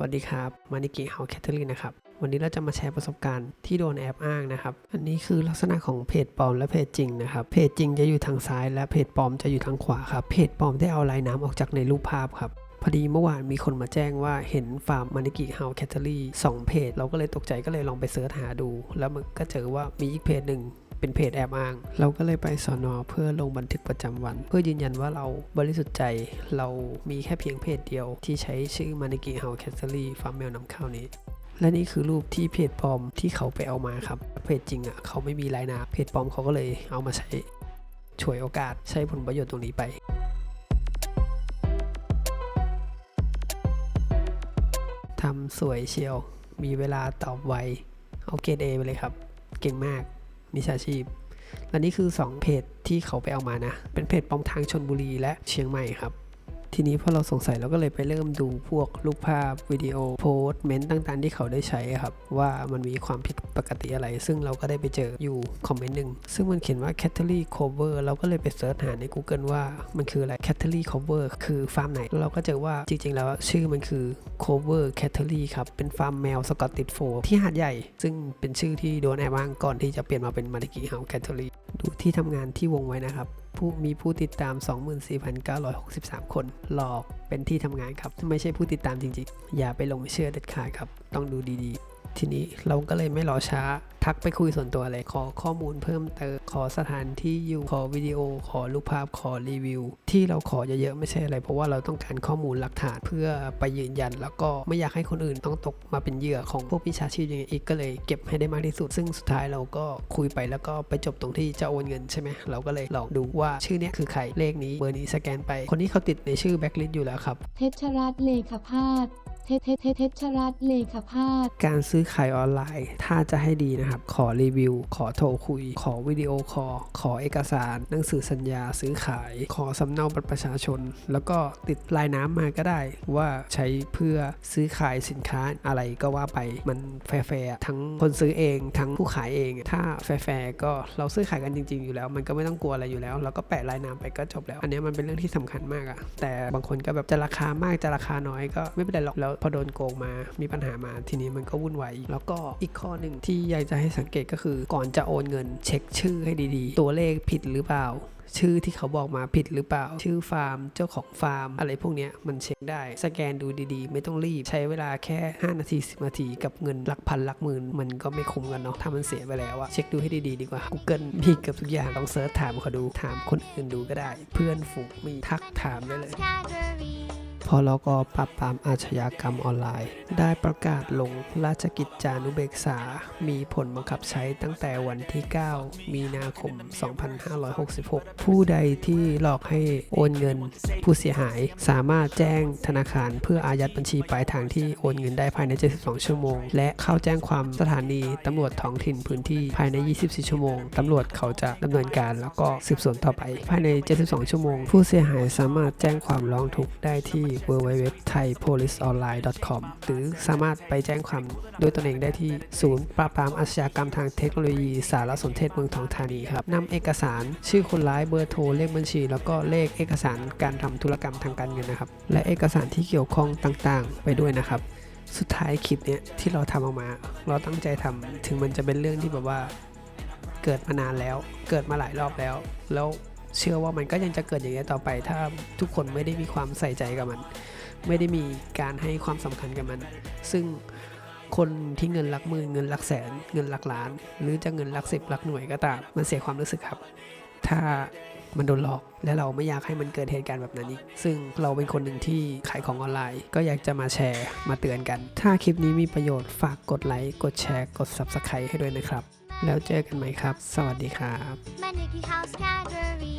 วัสดีครับ มานิกิเฮาแคทเธอรีนนะครับ วันนี้เราจะมาแชร์ประสบการณ์ที่โดนแอบอ้างนะครับ อันนี้คือลักษณะของเพจปลอมและเพจจริงนะครับ เพจจริงจะอยู่ทางซ้าย และเพจปลอมจะอยู่ทางขวาครับ เพจปลอมได้เอาลายน้ำออกจากในรูปภาพครับ พอดีเมื่อวานมีคนมาแจ้งว่าเห็นฟาร์มมานิกิเฮาแคทเธอรีสองเพจ เราก็เลยตกใจก็เลยลองไปเสิร์ชหาดู แล้วมันก็เจอว่ามีอีกเพจหนึ่ง เป็นเพจแอบอ้าง เราก็เลยไปสอนอเพื่อลงบันทึกประจำวัน เพื่อยืนยันว่าเราบริสุทธิ์ใจเรามีแค่เพียงเพจเดียวที่ใช้ชื่อมานิกิเฮาแคทเธอรี่ฟาร์มแมวนำเข้านี้และนี่คือรูปที่เพจปลอมที่เขาไปเอามาครับ เพจจริงอะเขาไม่มีลายหนาเพจปลอมเขาก็เลยเอามาใช้ฉวยโอกาสใช้ผลประโยชน์ตรงนี้ไป ทำสวยเชียว มีเวลาตอบไว เอาเกรดเอไปเลยครับ เก่งมาก มิชาชีพและนี่คือ 2 เพจที่เขาไปเอามานะ เป็นเพจปลอมทางชนบุรีและเชียงใหม่ครับ ทีนี้พอเราสงสัยเราก็เลยไปเริ่มดูพวกรูปภาพวิดีโอโพสเมนต์ต่างๆ ที่เขาได้ใช้ครับ ว่ามันมีความผิดปกติอะไร ซึ่งเราก็ได้ไปเจออยู่คอมเมนต์หนึ่งซึ่งมันเขียนว่า c a t t e r y cover เราก็เลยไปเสิร์ชหาใน Google ว่ามันคืออะไร c a t t e r y cover คือฟาร์มไหนแล้วเราก็เจอว่าจริงๆ แล้วชื่อมันคือ cover c a t t e r y ครับเป็นฟาร์มแมวสกอตติดโฟที่หาดใหญ่ ซึ่งเป็นชื่อที่โดนแอบอ้างก่อนที่จะเปลี่ยนมาเป็นมาริกิเฮาแคทเทอรีดูที่ทำงานที่วงไว้นะครับ ผู้มีผู้ติดตาม 24,963 คน หลอกเป็นที่ทำงานครับ ไม่ใช่ผู้ติดตามจริงๆ อย่าไปหลงเชื่อเด็ดขาดครับ ต้องดูดีๆ ทีนี้เราก็เลยไม่รอช้า ทักไปคุยส่วนตัวเลยขอข้อมูลเพิ่มเติมขอสถานที่อยู่ขอวิดีโอ ขอรูปภาพขอรีวิว ที่เราขอเยอะๆไม่ใช่อะไร เพราะว่าเราต้องการข้อมูลหลักฐานเพื่อไปยืนยัน แล้วก็ไม่อยากให้คนอื่นต้องตกมาเป็นเหยื่อของพวกพิชาชีพอย่างนี้อีกก็เลยเก็บให้ได้มากที่สุด ซึ่งสุดท้ายเราก็คุยไปแล้วก็ไปจบตรงที่จะโอนเงินใช่ไหมเราก็เลยลองดูว่าชื่อเนี้ยคือใครเลขนี้เบอร์นี้สแกนไป คนนี้เขาติดในชื่อแบ็คลิสต์อยู่แล้วครับเพชรรัตน์เลขพาด เพชรเพชรเพชรเพชรรัตเลขาพาดการซื้อขายออนไลน์ ถ้าจะให้ดีนะครับ ขอรีวิว ขอโทรคุย ขอวิดีโอคอลขอเอกสาร หนังสือสัญญาซื้อขาย ขอสำเนาบัตรประชาชน แล้วก็ติดลายน้ำมาก็ได้ ว่าใช้เพื่อซื้อขายสินค้าอะไรก็ว่าไปมันแฟร์ทั้งคนซื้อเองทั้งผู้ขายเอง ถ้าแฟร์ก็เราซื้อขายกันจริง ๆ อยู่แล้ว มันก็ไม่ต้องกลัวอะไรอยู่แล้ว เราก็แปะลายน้ำไปก็จบแล้ว อันนี้มันเป็นเรื่องที่สำคัญมากอะแต่บางคนก็แบบจะราคามากจะราคาน้อยก็ไม่เป็นไรหรอกแล้วพอโดนโกงมา มีปัญหามาทีนี้มันก็วุ่นวายอีก แล้วก็อีกข้อหนึ่งที่อยากจะให้สังเกตก็คือ ก่อนจะโอนเงิน เช็คชื่อให้ดีๆ ตัวเลขผิดหรือเปล่าชื่อที่เขาบอกมาผิดหรือเปล่า ชื่อฟาร์ม เจ้าของฟาร์ม อะไรพวกนี้มันเช็คได้ สแกนดูดีๆ ไม่ต้องรีบ ใช้เวลาแค่ 5 นาที 10 นาที กับเงินหลักพันหลักหมื่น มันก็ไม่คุ้มกันเนาะ ถ้ามันเสียไปแล้วอะเช็คดูให้ดีๆ ดีกว่า Google มีเกือบทุกอย่าง ลองเซิร์ชถามเขาดู ถามคนอื่นดูก็ได้ เพื่อนฝูงมีทักถามได้เลย พอลกปราบปรามอาชญากรรมออนไลน์ ได้ประกาศลงราชกิจจานุเบกษา มีผลบังคับใช้ตั้งแต่วันที่ 9 มีนาคม 2566 ผู้ใดที่หลอกให้โอนเงิน ผู้เสียหายสามารถแจ้งธนาคารเพื่ออายัดบัญชีปลายทางที่โอนเงินได้ภายใน 72 ชั่วโมง และเข้าแจ้งความสถานีตำรวจท้องถิ่นพื้นที่ภายใน 24 ชั่วโมงตำรวจเขาจะดำเนินการแล้วก็สืบสวนต่อไป ภายใน 72 ชั่วโมง ผู้เสียหายสามารถแจ้งความร้องทุกข์ได้ที่ www.thaipoliceonline.com หรือสามารถไปแจ้งความด้วยตนเองได้ที่ศูนย์ปราบปรามอาชญากรรมทางเทคโนโลยีสารสนเทศเมืองทองธานีครับนำเอกสารชื่อคนร้ายเบอร์โทรเลขบัญชี แล้วก็เลขเอกสารการทำธุรกรรมทางการเงินนะครับ และเอกสารที่เกี่ยวข้องต่างๆ ไปด้วยนะครับสุดท้ายคลิปเนี้ยที่เราทำออกมา เราตั้งใจทำถึงมันจะเป็นเรื่องที่แบบว่าเกิดมานานแล้ว เกิดมาหลายรอบแล้ว แล้ว เชื่อว่ามันก็ยังจะเกิดอย่างนี้ต่อไป ถ้าทุกคนไม่ได้มีความใส่ใจกับมัน ไม่ได้มีการให้ความสำคัญกับมัน ซึ่งคนที่เงินหลักหมื่นเงินหลักแสน เงินหลักล้าน หรือจะเงินหลักสิบหลักหน่วยก็ตามมันเสียความรู้สึกครับ ถ้ามันโดนหลอก และเราไม่อยากให้มันเกิดเหตุการณ์แบบนั้นอีก ซึ่งเราเป็นคนหนึ่งที่ขายของออนไลน์ ก็อยากจะมาแชร์มาเตือนกัน ถ้าคลิปนี้มีประโยชน์ฝากกดไลค์กดแชร์กด Subscribe ให้ด้วยนะครับ แล้วเจอกันไหมครับ สวัสดีครับ Manicky House Gallery